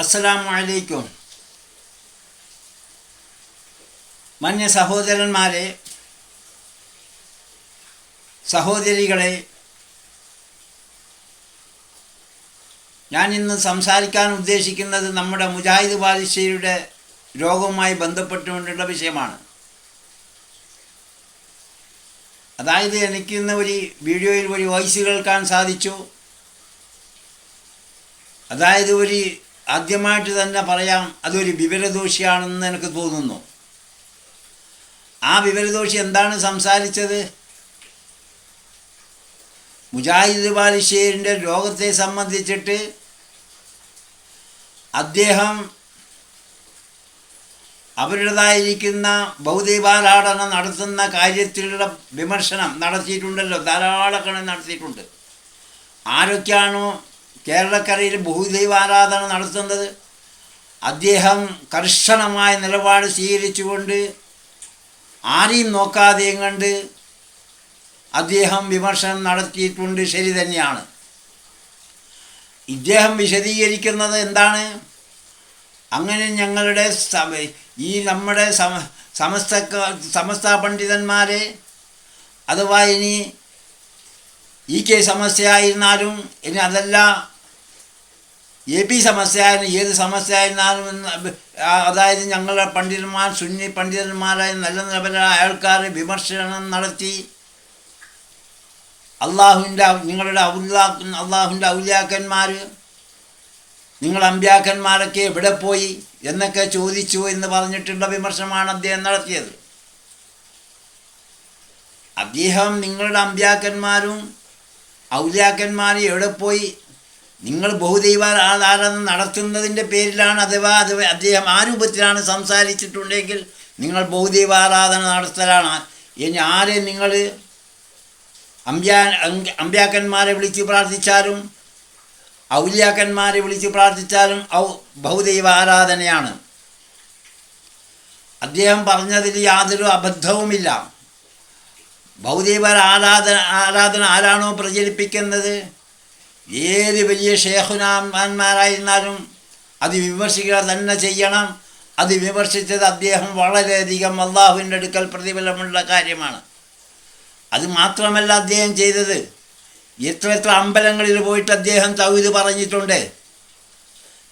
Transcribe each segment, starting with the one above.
അസ്സലാമു അലൈക്കും മന്യ സഹോദരന്മാരെ സഹോദരികളെ ഞാൻ ഇന്ന് സംസാരിക്കാൻ ഉദ്ദേശിക്കുന്നത് നമ്മുടെ മുജാഹിദ് ബാദിഷയുടെ രോഗവുമായി ബന്ധപ്പെട്ടുകൊണ്ടുള്ള വിഷയമാണ്. അതായത് എനിക്ക് ഇന്ന് ഒരു വീഡിയോയിൽ ഒരു വോയിസ് കേൾക്കാൻ സാധിച്ചു. അതായത് ഒരു ആദ്യമായിട്ട് തന്നെ പറയാം അതൊരു വിവരദോഷിയാണെന്ന് എനിക്ക് തോന്നുന്നു. ആ വിവരദോഷി എന്താണ് സംസാരിച്ചത്? മുജാഹിദ് ബാലിശ്ശേരിന്റെ രോഗത്തെ സംബന്ധിച്ചിട്ട് അദ്ദേഹം അവരുടേതായിരിക്കുന്ന ഭൗതികാരാധന നടത്തുന്ന കാര്യത്തിലുള്ള വിമർശനം നടത്തിയിട്ടുണ്ടല്ലോ ധാരാളക്കണം നടത്തിയിട്ടുണ്ട്. ആരൊക്കെയാണോ കേരളക്കരയിൽ ബഹുദൈവാരാധന നടത്തുന്നത് അദ്ദേഹം കർശനമായ നിലപാട് സ്വീകരിച്ചുകൊണ്ട് ആരെയും നോക്കാതെയും കണ്ട് അദ്ദേഹം വിമർശനം നടത്തിയിട്ടുണ്ട്. ശരി തന്നെയാണ്. ഇദ്ദേഹം വിശദീകരിക്കുന്നത് എന്താണ്? അങ്ങനെ ഞങ്ങളുടെ ഈ നമ്മുടെ സമ സമസ്ത സമസ്ത പണ്ഡിതന്മാരെ അഥവാ ഇനി ഈ കെ സമസ്യയായിരുന്നാലും ഇനി അതല്ല എ പി സമസ്യയായാലും ഏത് സമസ്യയായിരുന്നാലും എന്ന് അതായത് ഞങ്ങളുടെ പണ്ഡിതന്മാർ സുന്നി പണ്ഡിതന്മാരായ നല്ല നിലവിലായ ആൾക്കാർ വിമർശനം നടത്തി. അള്ളാഹുവിന്റെ നിങ്ങളുടെ ഔല്ലാ അള്ളാഹുവിന്റെ ഔല്യാക്കന്മാർ നിങ്ങൾ അമ്പ്യാക്കന്മാരൊക്കെ എവിടെ പോയി എന്നൊക്കെ ചോദിച്ചു എന്ന് പറഞ്ഞിട്ടുള്ള വിമർശനമാണ് അദ്ദേഹം നടത്തിയത്. അദ്ദേഹം നിങ്ങളുടെ അമ്പ്യാക്കന്മാരും ഔല്യാക്കന്മാരും എവിടെ പോയി നിങ്ങൾ ബഹുദൈവ ആരാധന നടത്തുന്നതിന്റെ പേരിലാണ് അഥവാ അത് അദ്ദേഹം ആ രൂപത്തിലാണ് സംസാരിച്ചിട്ടുണ്ടെങ്കിൽ നിങ്ങൾ ബഹുദൈവ ആരാധന നടത്തലാണ്. ഇനി ആരെ നിങ്ങൾ അമ്പ്യാ അമ്പ്യാക്കന്മാരെ വിളിച്ച് പ്രാർത്ഥിച്ചാലും ഔല്യാക്കന്മാരെ വിളിച്ച് പ്രാർത്ഥിച്ചാലും ഔ ബഹുദൈവ ആരാധനയാണ് അദ്ദേഹം പറഞ്ഞതിൽ യാതൊരു അബദ്ധവുമില്ല. ബഹുദൈവ ആരാധന ആരാധന ആരാണോ പ്രചരിപ്പിക്കുന്നത്? ഏത് വലിയ ഷേഖുനാന്മാരായിരുന്നാലും അത് വിമർശിക്കുക തന്നെ ചെയ്യണം. അത് വിമർശിച്ചത് അദ്ദേഹം വളരെയധികം അള്ളാഹുവിന്റെ അടുക്കൽ പ്രതിഫലമുള്ള കാര്യമാണ്. അത് മാത്രമല്ല അദ്ദേഹം ചെയ്തത്. എത്ര എത്ര അമ്പലങ്ങളിൽ പോയിട്ട് അദ്ദേഹം തൗഹീദ് പറഞ്ഞിട്ടുണ്ട്.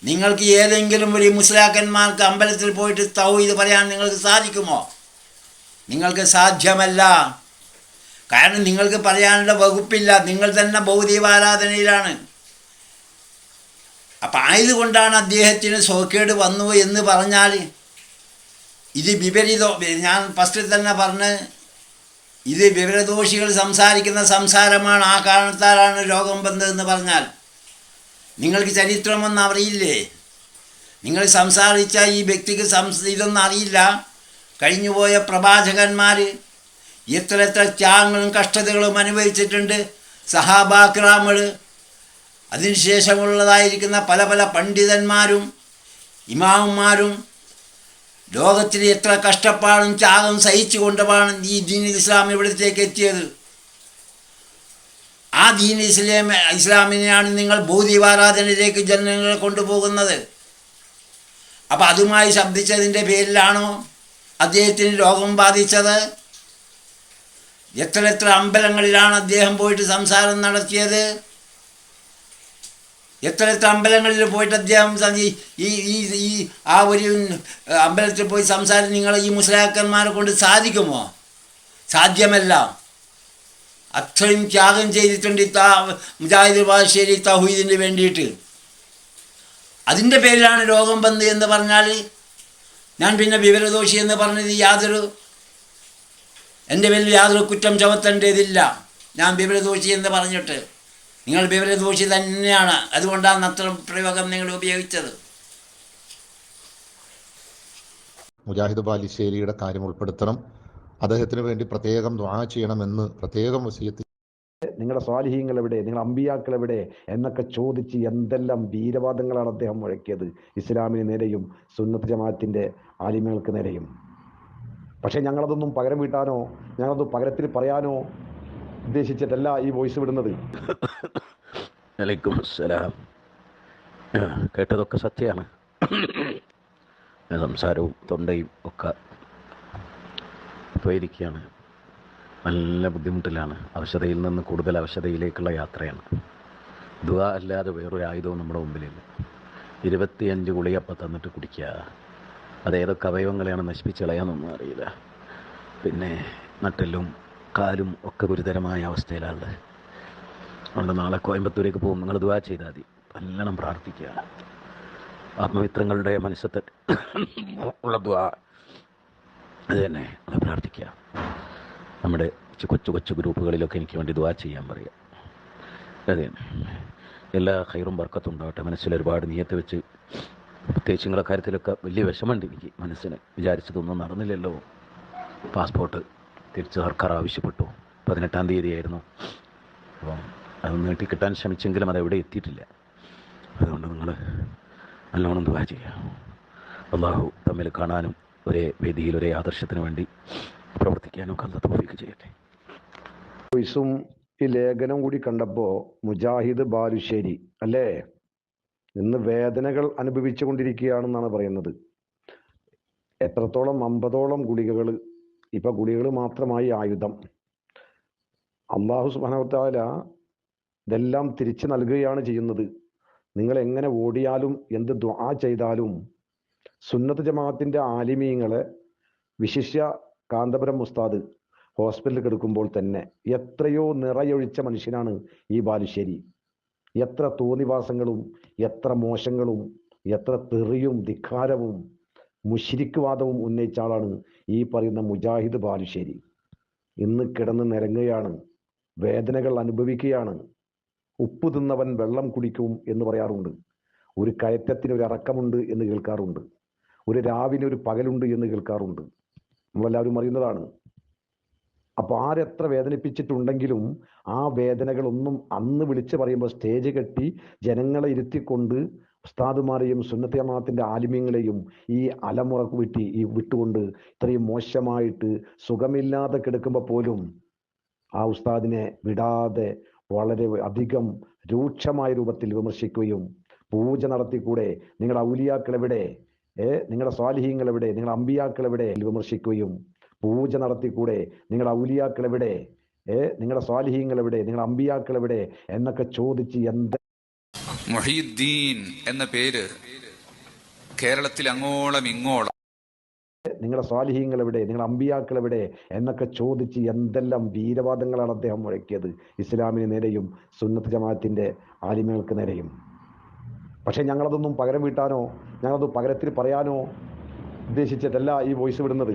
നിങ്ങൾക്ക് ഏതെങ്കിലും ഒരു മുസ്ലാക്കന്മാർക്ക് അമ്പലത്തിൽ പോയിട്ട് തൗഹീദ് പറയാൻ നിങ്ങൾക്ക് സാധിക്കുമോ? നിങ്ങൾക്ക് സാധ്യമല്ല. കാരണം നിങ്ങൾക്ക് പറയാനുള്ള വകുപ്പില്ല. നിങ്ങൾ തന്നെ ഭൗതികാരാധനയിലാണ്. അപ്പം ആയതുകൊണ്ടാണ് അദ്ദേഹത്തിന് സോക്കേട് വന്നു എന്ന് പറഞ്ഞാൽ ഇത് വിപരീതോ ഞാൻ ഫസ്റ്റിൽ തന്നെ പറഞ്ഞ് ഇത് വിവരദോഷികൾ സംസാരിക്കുന്ന സംസാരമാണ് ആ കാരണത്താലാണ് രോഗം വന്നതെന്ന് പറഞ്ഞാൽ. നിങ്ങൾക്ക് ചരിത്രമൊന്നും അറിയില്ലേ? നിങ്ങൾ സംസാരിച്ച ഈ വ്യക്തിക്ക് സംസ് ഇതൊന്നും അറിയില്ല. കഴിഞ്ഞുപോയ പ്രവാചകന്മാർ എത്ര എത്ര ത്യാഗങ്ങളും കഷ്ടതകളും അനുഭവിച്ചിട്ടുണ്ട് സഹാബാക്രാമൾ അതിനുശേഷമുള്ളതായിരിക്കുന്ന പല പല പണ്ഡിതന്മാരും ഇമാമുമാരും ലോകത്തിൽ എത്ര കഷ്ടപ്പാടും ത്യാഗം സഹിച്ചു കൊണ്ടുമാണ് ഈ ദീൻ ഇസ്ലാം ഇവിടത്തേക്ക് എത്തിയത്. ആ ദീൻ ഇസ്ലാം ഇസ്ലാമിനെയാണ് നിങ്ങൾ ഭൂതിവാരാധനയിലേക്ക് ജനങ്ങളെ കൊണ്ടുപോകുന്നത്. അപ്പം അതുമായി ശബ്ദിച്ചതിന്റെ പേരിലാണോ അദ്ദേഹത്തിന് രോഗം ബാധിച്ചത്? എത്ര എത്ര അമ്പലങ്ങളിലാണ് അദ്ദേഹം പോയിട്ട് സംസാരം നടത്തിയത്? എത്ര എത്ര അമ്പലങ്ങളിൽ പോയിട്ട് അദ്ദേഹം ഈ ഈ ഈ ആ ഒരു അമ്പലത്തിൽ പോയി സംസാരം നിങ്ങൾ ഈ മുസ്ലാക്കന്മാരെ കൊണ്ട് സാധിക്കുമോ? സാധ്യമല്ല. അത്രയും ത്യാഗം ചെയ്തിട്ടുണ്ട് ഈ താ മുജാഹിദ് ബാഷേരി തഹീദിന് വേണ്ടിയിട്ട്. അതിന്റെ പേരിലാണ് രോഗം വന്നത് എന്ന് പറഞ്ഞാൽ ഞാൻ പിന്നെ വിവരദോഷി എന്ന് പറഞ്ഞത് യാതൊരു എന്റെ പേരിൽ യാതൊരു കുറ്റം ചുമത്തേണ്ടതില്ല. ഞാൻ വിവരദോഷി എന്ന് പറഞ്ഞിട്ട്. നിങ്ങൾ വിവരദോഷി തന്നെയാണ്. അതുകൊണ്ടാണ് അത്തരം പ്രയോഗം നിങ്ങൾ ഉപയോഗിച്ചത്. മുജാഹിദ് ബാലിശ്ശേരിയുടെ കാര്യം ഉൾപ്പെടുത്തണം. അദ്ദേഹത്തിന് വേണ്ടി പ്രത്യേകം ദ്വാ ചെയ്യണമെന്ന് പ്രത്യേകം വസീയത്തിൽ നിങ്ങളുടെ സ്വാലിഹീങ്ങൾ എവിടെ നിങ്ങളുടെ അമ്പിയാക്കൾ എവിടെ എന്നൊക്കെ ചോദിച്ച് എന്തെല്ലാം വീരവാദങ്ങളാണ് അദ്ദേഹം മുഴക്കിയത്? ഇസ്ലാമിന് നേരെയും സുന്നത്ത് ജമാഅത്തിന്റെ ആലിമകൾക്ക് നേരെയും. പക്ഷേ ഞങ്ങളതൊന്നും പകരം വീട്ടാനോ ഞങ്ങളത് പകരത്തിൽ പറയാനോ ഉദ്ദേശിച്ചിട്ടല്ല ഈ വോയിസ് വിടുന്നത്. അലൈക്കും കേട്ടതൊക്കെ സത്യമാണ്. സംസാരവും തൊണ്ടയും ഒക്കെ പോയിരിക്കുകയാണ് നല്ല ബുദ്ധിമുട്ടിലാണ്. അവശതയിൽ നിന്ന് കൂടുതൽ അവശതയിലേക്കുള്ള യാത്രയാണ്. ദുവ അല്ലാതെ വേറൊരു ആയുധവും നമ്മുടെ മുമ്പിലില്ല. ഇരുപത്തിയഞ്ച് ഗുളികപ്പം തന്നിട്ട് കുടിക്കുക. അതേതൊക്കെ അവയവങ്ങളെയാണ് നശിപ്പിച്ച് കളയാന്നൊന്നും അറിയില്ല. പിന്നെ നട്ടെല്ലും കാലും ഒക്കെ ഗുരുതരമായ അവസ്ഥയിലാണ്. അതുകൊണ്ട് നാളെ കോയമ്പത്തൂരേക്ക് പോകും. നിങ്ങൾ ദുവാ ചെയ്താൽ മതി. നല്ലോണം പ്രാർത്ഥിക്കുക. ആത്മമിത്രങ്ങളുടെ മനസ്സത്തെ ഉള്ള ദുവാ അത് തന്നെ. നമ്മൾ പ്രാർത്ഥിക്കുക. നമ്മുടെ കൊച്ചു കൊച്ചു ഗ്രൂപ്പുകളിലൊക്കെ എനിക്ക് വേണ്ടി ദുവാ ചെയ്യാൻ പറയുക അതെ എല്ലാ ഹൈറും വർക്കത്തും ഉണ്ടാവട്ടെ. മനസ്സിൽ ഒരുപാട് നീയത്ത് വെച്ച് പ്രത്യേകിച്ച് കാര്യത്തിലൊക്കെ വലിയ വിഷമമുണ്ട് എനിക്ക് മനസ്സിന്. വിചാരിച്ചതൊന്നും നടന്നില്ലല്ലോ. പാസ്പോർട്ട് തിരിച്ച് സർക്കാർ ആവശ്യപ്പെട്ടു. പതിനെട്ടാം തീയതിയായിരുന്നു. അപ്പം അത് നീട്ടി കിട്ടാൻ ശ്രമിച്ചെങ്കിലും അത് എവിടെ എത്തിയിട്ടില്ല. അതുകൊണ്ട് നിങ്ങൾ നല്ലോണം ദുവാ ചെയ്യുക. അള്ളാഹു തമ്മിൽ കാണാനും ഒരേ വേദിയിൽ ഒരേ ആദർശത്തിന് വേണ്ടി പ്രവർത്തിക്കാനും കല്ല തോഫിക്ക് ചെയ്യട്ടെ. ഈ ലേഖനം കൂടി കണ്ടപ്പോൾ മുജാഹിദ് ബാലുശ്ശേരി അല്ലേ? ഇന്ന് വേദനകൾ അനുഭവിച്ചു കൊണ്ടിരിക്കുകയാണെന്നാണ് പറയുന്നത്. എത്രത്തോളം അമ്പതോളം ഗുളികകൾ ഇപ്പൊ ഗുളികകൾ മാത്രമായി ആയുധം. അള്ളാഹു സുബാനവത്താല ഇതെല്ലാം തിരിച്ചു നൽകുകയാണ് ചെയ്യുന്നത്. നിങ്ങൾ എങ്ങനെ ഓടിയാലും എന്ത് ദ്വാ ചെയ്താലും സുന്നത്ത് ജമാഅത്തിന്റെ ആലിമീങ്ങളെ വിശിഷ്യ കാന്തപുരം ഉസ്താദ് ഹോസ്പിറ്റലിൽ കിടക്കുമ്പോൾ തന്നെ എത്രയോ നിറയൊഴിച്ച മനുഷ്യനാണ് ഈ ബാലുശ്ശേരി. എത്ര തോന്നിവാസങ്ങളും എത്ര മോശങ്ങളും എത്ര തെറിയും ധിക്കാരവും മുഷിരിക്ക് വാദവും ഉന്നയിച്ച ആളാണ് ഈ പറയുന്ന മുജാഹിദ് ബാലുശ്ശേരി. ഇന്ന് കിടന്ന് നിരങ്ങുകയാണ് വേദനകൾ അനുഭവിക്കുകയാണ്. ഉപ്പ് തിന്നവൻ വെള്ളം കുടിക്കും എന്ന് പറയാറുണ്ട്. ഒരു കയറ്റത്തിന് ഒരു അറക്കമുണ്ട് എന്ന് കേൾക്കാറുണ്ട്. ഒരു രാവിന് ഒരു പകലുണ്ട് എന്ന് കേൾക്കാറുണ്ട്. നമ്മളെല്ലാവരും അറിയുന്നതാണ് അപ്പൊ ആരെത്ര വേദനിപ്പിച്ചിട്ടുണ്ടെങ്കിലും ആ വേദനകളൊന്നും അന്ന് വിളിച്ചു പറയുമ്പോൾ സ്റ്റേജ് കെട്ടി ജനങ്ങളെ ഇരുത്തിക്കൊണ്ട് ഉസ്താദുമാരെയും സുന്നത്തമാത്തിന്റെ ആലിമ്യങ്ങളെയും ഈ അലമുറ വിട്ടി ഈ വിട്ടുകൊണ്ട് ഇത്രയും മോശമായിട്ട് സുഖമില്ലാതെ കിടക്കുമ്പോൾ പോലും ആ ഉസ്താദിനെ വിടാതെ വളരെ അധികം രൂക്ഷമായ രൂപത്തിൽ വിമർശിക്കുകയും പൂജ നടത്തിക്കൂടെ. നിങ്ങളുടെ ഔലിയാക്കൾ എവിടെ ഏഹ് നിങ്ങളുടെ സ്വാലിഹീങ്ങൾ എവിടെ നിങ്ങളുടെ അമ്പിയാക്കൾ എവിടെ വിമർശിക്കുകയും പൂജ നടത്തിക്കൂടെ? നിങ്ങളുടെ ഔലിയാക്കൾ എവിടെ ഏ? നിങ്ങളുടെ സ്വാലിഹീങ്ങൾ എവിടെ നിങ്ങളുടെ അമ്പിയാക്കൾ എവിടെ എന്നൊക്കെ ചോദിച്ച് എന്ത് മൊഹീദ്ദീൻ എന്ന പേര് കേരളത്തിൽ അങ്ങോളം ഇങ്ങോളം. നിങ്ങളുടെ സ്വാലിഹീങ്ങൾ എവിടെ നിങ്ങളുടെ അമ്പിയാക്കൾ എവിടെ എന്നൊക്കെ ചോദിച്ച് എന്തെല്ലാം വീരവാദങ്ങളാണ് അദ്ദേഹം മുഴക്കിയത്? ഇസ്ലാമിന് നേരെയും സുന്നത്ത് ജമാഅത്തിന്റെ ആലിമകൾക്ക് നേരെയും. പക്ഷെ ഞങ്ങളതൊന്നും പകരം വീട്ടാനോ ഞങ്ങളത് പകരത്തിൽ പറയാനോ ഉദ്ദേശിച്ചിട്ടല്ല ഈ വോയിസ് വിടുന്നത്.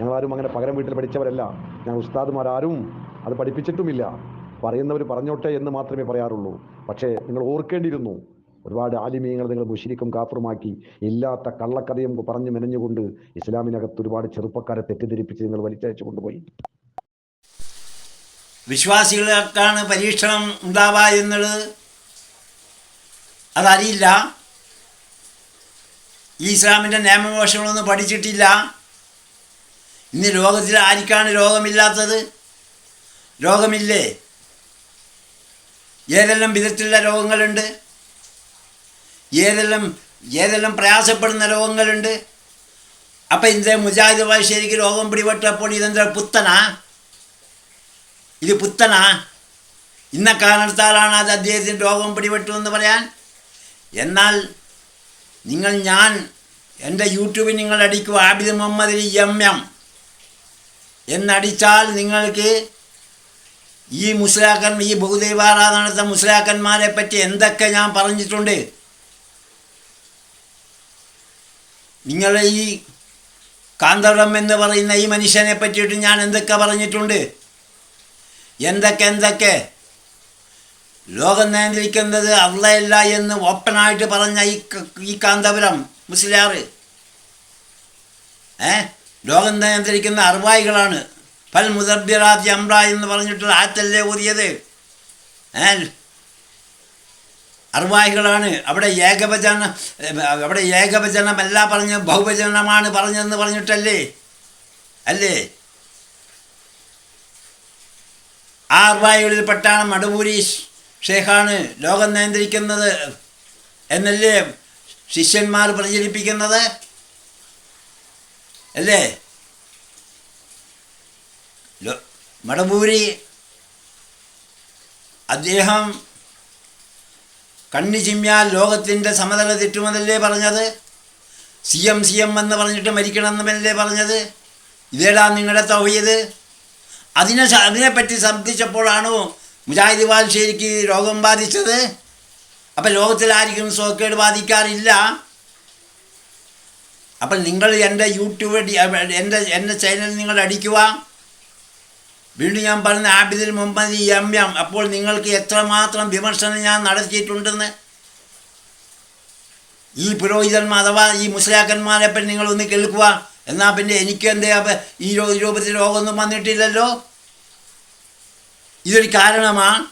ഞങ്ങളാരും അങ്ങനെ പകരം വീട്ടിൽ പഠിച്ചവരല്ല. ഞങ്ങൾ ഉസ്താദുമാരാരും അത് പഠിപ്പിച്ചിട്ടുമില്ല. പറയുന്നവർ പറഞ്ഞോട്ടെ എന്ന് മാത്രമേ പറയാറുള്ളൂ. പക്ഷേ നിങ്ങൾ ഓർക്കേണ്ടിയിരുന്നു ഒരുപാട് ആലിമീങ്ങൾ നിങ്ങൾ മുഷിരിക്കും കാഫറുമാക്കി ഇല്ലാത്ത കള്ളക്കഥയും പറഞ്ഞു മെനഞ്ഞുകൊണ്ട് ഇസ്ലാമിനകത്ത് ഒരുപാട് ചെറുപ്പക്കാരെ തെറ്റിദ്ധരിപ്പിച്ച് നിങ്ങൾ വലിച്ചയച്ചു കൊണ്ടുപോയി. വിശ്വാസികൾക്കാണ് പരീക്ഷണം ഉണ്ടാവുക എന്നുള്ളത് അതറിയില്ല. ഈ ഇസ്ലാമിന്റെ നിയമവശങ്ങളൊന്നും പഠിച്ചിട്ടില്ല. ഇന്ന് ലോകത്തിൽ ആർക്കാണ് രോഗമില്ലാത്തത്? രോഗമില്ലേ? ഏതെല്ലാം വിധത്തിലുള്ള രോഗങ്ങളുണ്ട്? ഏതെല്ലാം ഏതെല്ലാം പ്രയാസപ്പെടുന്ന രോഗങ്ങളുണ്ട്? അപ്പം ഇന്നത്തെ മുജാഹിദ് ബാഷേരിക്ക് രോഗം പിടിപെട്ടപ്പോൾ ഇതെന്താ പുത്തനാ? ഇത് പുത്തനാ? ഇന്ന കാരണത്താലാണ് അത് അദ്ദേഹത്തിന് രോഗം പിടിപെട്ടു എന്ന് പറയാൻ? എന്നാൽ നിങ്ങൾ ഞാൻ എന്റെ യൂട്യൂബിൽ നിങ്ങൾ അടിക്കുക ആബിദ് മുഹമ്മദ് എം എം. എന്നടിച്ചാൽ നിങ്ങൾക്ക് ഈ മുസ്ലാക്കൻ ഈ ബഹുദൈവാരാധനത്തെ മുസ്ലാക്കന്മാരെ പറ്റി എന്തൊക്കെ ഞാൻ പറഞ്ഞിട്ടുണ്ട്? നിങ്ങളെ ഈ കാന്തവരം എന്ന് പറയുന്ന ഈ മനുഷ്യനെ പറ്റിയിട്ട് ഞാൻ എന്തൊക്കെ പറഞ്ഞിട്ടുണ്ട്? എന്തൊക്കെ എന്തൊക്കെ? ലോകം നിയന്ത്രിക്കുന്നത് അള്ളയല്ല എന്ന് ഓപ്പണായിട്ട് പറഞ്ഞ ഈ ഈ കാന്തപുരം മുസ്ലിയാർ. ഏ? ലോകം നിയന്ത്രിക്കുന്ന അറുവായികളാണ് പൽ മുദബിറാത്തി അമ്ര എന്ന് പറഞ്ഞിട്ടുള്ള ആറ്റല്ലേ ഊതിയത്? അറുവായികളാണ് അവിടെ ഏകവചന അവിടെ ഏകവചനമല്ല പറഞ്ഞ് ബഹുവചനമാണ് പറഞ്ഞതെന്ന് പറഞ്ഞിട്ടല്ലേ? അല്ലേ? ആ അറുവായികളിൽപ്പെട്ടാണ് മടുപൂരി ഷേഖാണ് ലോകം നിയന്ത്രിക്കുന്നത് എന്നല്ലേ ശിഷ്യന്മാർ പ്രചരിപ്പിക്കുന്നത്? അല്ലേ? മടമൂരി അദ്ദേഹം കണ്ണി ചിമ്മിയാൽ ലോകത്തിന്റെ സമതല തെറ്റുമെന്നല്ലേ പറഞ്ഞത്? സി എം സി എം എന്ന് പറഞ്ഞിട്ട് മരിക്കണമെന്നല്ലേ പറഞ്ഞത്? ഇതേടാ നിങ്ങളുടെ തൗഹീദ് അതിനെ അതിനെപ്പറ്റി ശബ്ദിച്ചപ്പോഴാണോ മുജാഹിദ് ബാൽശ്ശേരിക്ക് രോഗം ബാധിച്ചത്? അപ്പം ലോകത്തിൽ ആർക്കും സോക്കേട് ബാധിക്കാറില്ല. അപ്പം നിങ്ങൾ എന്റെ യൂട്യൂബ് എന്റെ എന്റെ ചാനൽ നിങ്ങൾ അടിക്കുക. വീണ്ടും ഞാൻ പറഞ്ഞ ആബിദിൽ മുഹമ്മദ് എം എം അപ്പോൾ നിങ്ങൾക്ക് എത്രമാത്രം വിമർശനം ഞാൻ നടത്തിയിട്ടുണ്ടെന്ന്. ഈ പുരോഹിതന്മാർ അഥവാ ഈ മുസ്ലാക്കന്മാരെ പറ്റി നിങ്ങളൊന്ന് കേൾക്കുക. എന്നാൽ പിന്നെ എനിക്ക് രോ ഈ രൂപത്തിൽ രോഗമൊന്നും വന്നിട്ടില്ലല്ലോ. ഇതൊരു കാരണമാണ്.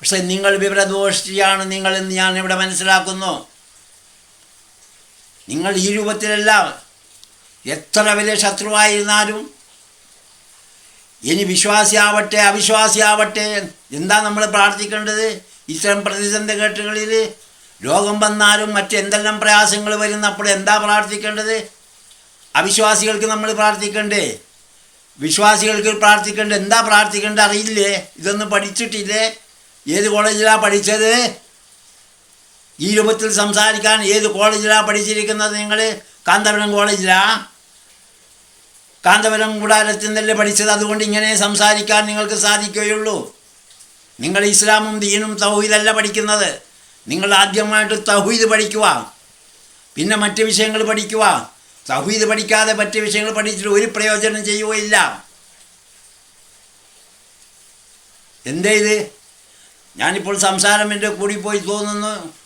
പക്ഷെ നിങ്ങൾ വിവരദോഷിയാണ് നിങ്ങളെന്ന് ഞാൻ ഇവിടെ മനസ്സിലാക്കുന്നു. നിങ്ങൾ ഈ രൂപത്തിലല്ല എത്ര വലിയ ശത്രുവായിരുന്നാലും ഇനി വിശ്വാസിയാവട്ടെ അവിശ്വാസിയാവട്ടെ എന്താ നമ്മൾ പ്രാർത്ഥിക്കേണ്ടത്? ഇത്തരം പ്രതിസന്ധി ഘട്ടങ്ങളിൽ രോഗം വന്നാലും മറ്റെന്തെല്ലാം പ്രയാസങ്ങൾ വരുന്നപ്പോൾ എന്താ പ്രാർത്ഥിക്കേണ്ടത്? അവിശ്വാസികൾക്ക് നമ്മൾ പ്രാർത്ഥിക്കണ്ടേ? വിശ്വാസികൾക്ക് പ്രാർത്ഥിക്കേണ്ടത് എന്താ പ്രാർത്ഥിക്കേണ്ടത് അറിയില്ലേ? ഇതൊന്നും പഠിച്ചിട്ടില്ലേ? ഏത് കോളേജിലാണ് പഠിച്ചത്? ഈ രൂപത്തിൽ സംസാരിക്കാൻ ഏത് കോളേജിലാണ് പഠിച്ചിരിക്കുന്നത് നിങ്ങൾ? കാന്തപുരം കോളേജിലാ? കാന്തപുരം കൂടാരത്തിൽ നിന്നല്ലേ പഠിച്ചത്? അതുകൊണ്ട് ഇങ്ങനെ സംസാരിക്കാൻ നിങ്ങൾക്ക് സാധിക്കുകയുള്ളൂ. നിങ്ങൾ ഇസ്ലാമും ദീനും തൗഹീദല്ല പഠിക്കുന്നത്. നിങ്ങൾ ആദ്യമായിട്ട് തൗഹീദ് പഠിക്കുക. പിന്നെ മറ്റ് വിഷയങ്ങൾ പഠിക്കുക. തൗഹീദ് പഠിക്കാതെ മറ്റ് വിഷയങ്ങൾ പഠിച്ചിട്ട് ഒരു പ്രയോജനം ചെയ്യുകയില്ല. എന്തേ ഇത്? ഞാനിപ്പോൾ സംസാരം എന്റെ കൂടിപ്പോയി തോന്നുന്നു.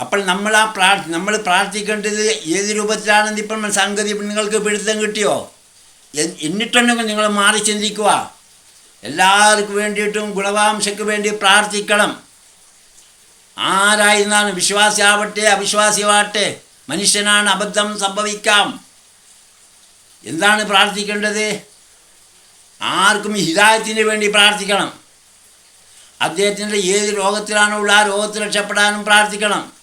അപ്പോൾ നമ്മൾ ആ പ്രാ നമ്മൾ പ്രാർത്ഥിക്കേണ്ടത് ഏത് രൂപത്തിലാണെന്ന് ഇപ്പം സംഗതി നിങ്ങൾക്ക് പിടുത്തം കിട്ടിയോ? എന്നിട്ടുണ്ടെങ്കിൽ നിങ്ങൾ മാറി ചിന്തിക്കുക. എല്ലാവർക്കും വേണ്ടിയിട്ടും ഗുണവാംശയ്ക്ക് വേണ്ടി പ്രാർത്ഥിക്കണം. ആരായിരുന്നാലും വിശ്വാസിയാവട്ടെ അവിശ്വാസിയാവട്ടെ മനുഷ്യനാണ് അബദ്ധം സംഭവിക്കാം. എന്താണ് പ്രാർത്ഥിക്കേണ്ടത്? ആർക്കും ഹിതായത്തിന് വേണ്ടി പ്രാർത്ഥിക്കണം. അദ്ദേഹത്തിന്റെ ഏത് രോഗത്തിലാണോ ഉള്ള ആ രോഗത്തിൽ രക്ഷപ്പെടാനും പ്രാർത്ഥിക്കണം.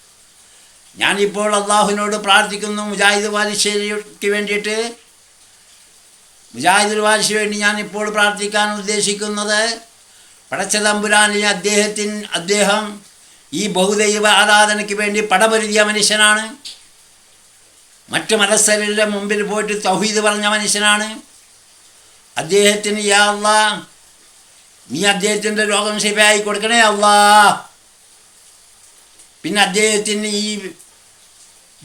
ഞാനിപ്പോൾ അള്ളാഹുവിനോട് പ്രാർത്ഥിക്കുന്നു മുജാഹിദ് വാലിശ്ശേരിക്ക് വേണ്ടിയിട്ട്. മുജാഹിദ് വാലിശ് വേണ്ടി ഞാനിപ്പോൾ പ്രാർത്ഥിക്കാൻ ഉദ്ദേശിക്കുന്നത് പടച്ച തമ്പുരാനിലെ അദ്ദേഹത്തിന് അദ്ദേഹം ഈ ബഹുദൈവ ആരാധനയ്ക്ക് വേണ്ടി പടപൊരുതിയ മനുഷ്യനാണ്. മറ്റു മതസ്ഥരുടെ മുമ്പിൽ പോയിട്ട് തൗഹീദ് പറഞ്ഞ മനുഷ്യനാണ്. അദ്ദേഹത്തിന് യാ അള്ളാ നീ അദ്ദേഹത്തിന്റെ രോഗം ശരിയായി കൊടുക്കണേ അള്ളാ. പിന്നെ അദ്ദേഹത്തിന് ഈ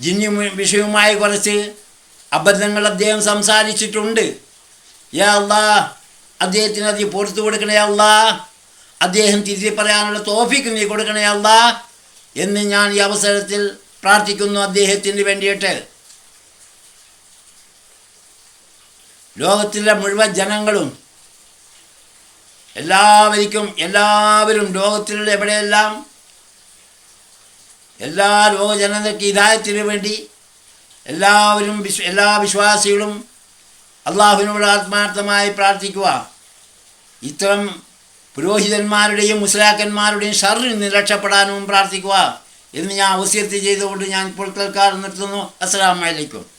ജിന്നി വിഷയവുമായി കുറച്ച് അബദ്ധങ്ങൾ അദ്ദേഹം സംസാരിച്ചിട്ടുണ്ട്. യാ അള്ളാ അദ്ദേഹത്തിന് അത് പുറത്തു കൊടുക്കണേ അള്ളാ. അദ്ദേഹം തിരിച്ചു പറയാനുള്ള തോഫിക്ക് നീ കൊടുക്കണേ അള്ളാ എന്ന് ഞാൻ ഈ അവസരത്തിൽ പ്രാർത്ഥിക്കുന്നു അദ്ദേഹത്തിന് വേണ്ടിയിട്ട്. ലോകത്തിലെ മുഴുവൻ ജനങ്ങളും എല്ലാവർക്കും എല്ലാവരും ലോകത്തിലുള്ള എവിടെയെല്ലാം എല്ലാ ലോകജനതയ്ക്ക് ഹിതായത്തിന് വേണ്ടി എല്ലാവരും വിശ്വ എല്ലാ വിശ്വാസികളും അള്ളാഹുവിനോട് ആത്മാർത്ഥമായി പ്രാർത്ഥിക്കുക. ഇത്തരം പുരോഹിതന്മാരുടെയും മുസ്ലാക്കന്മാരുടെയും ഷറിൽ നിന്ന് രക്ഷപ്പെടാനും പ്രാർത്ഥിക്കുക എന്ന് ഞാൻ അവസ്യത്ത് ചെയ്തുകൊണ്ട് ഞാൻ ഇപ്പോൾ തൽക്കാലം നിർത്തുന്നു. അസ്സലാമലൈക്കും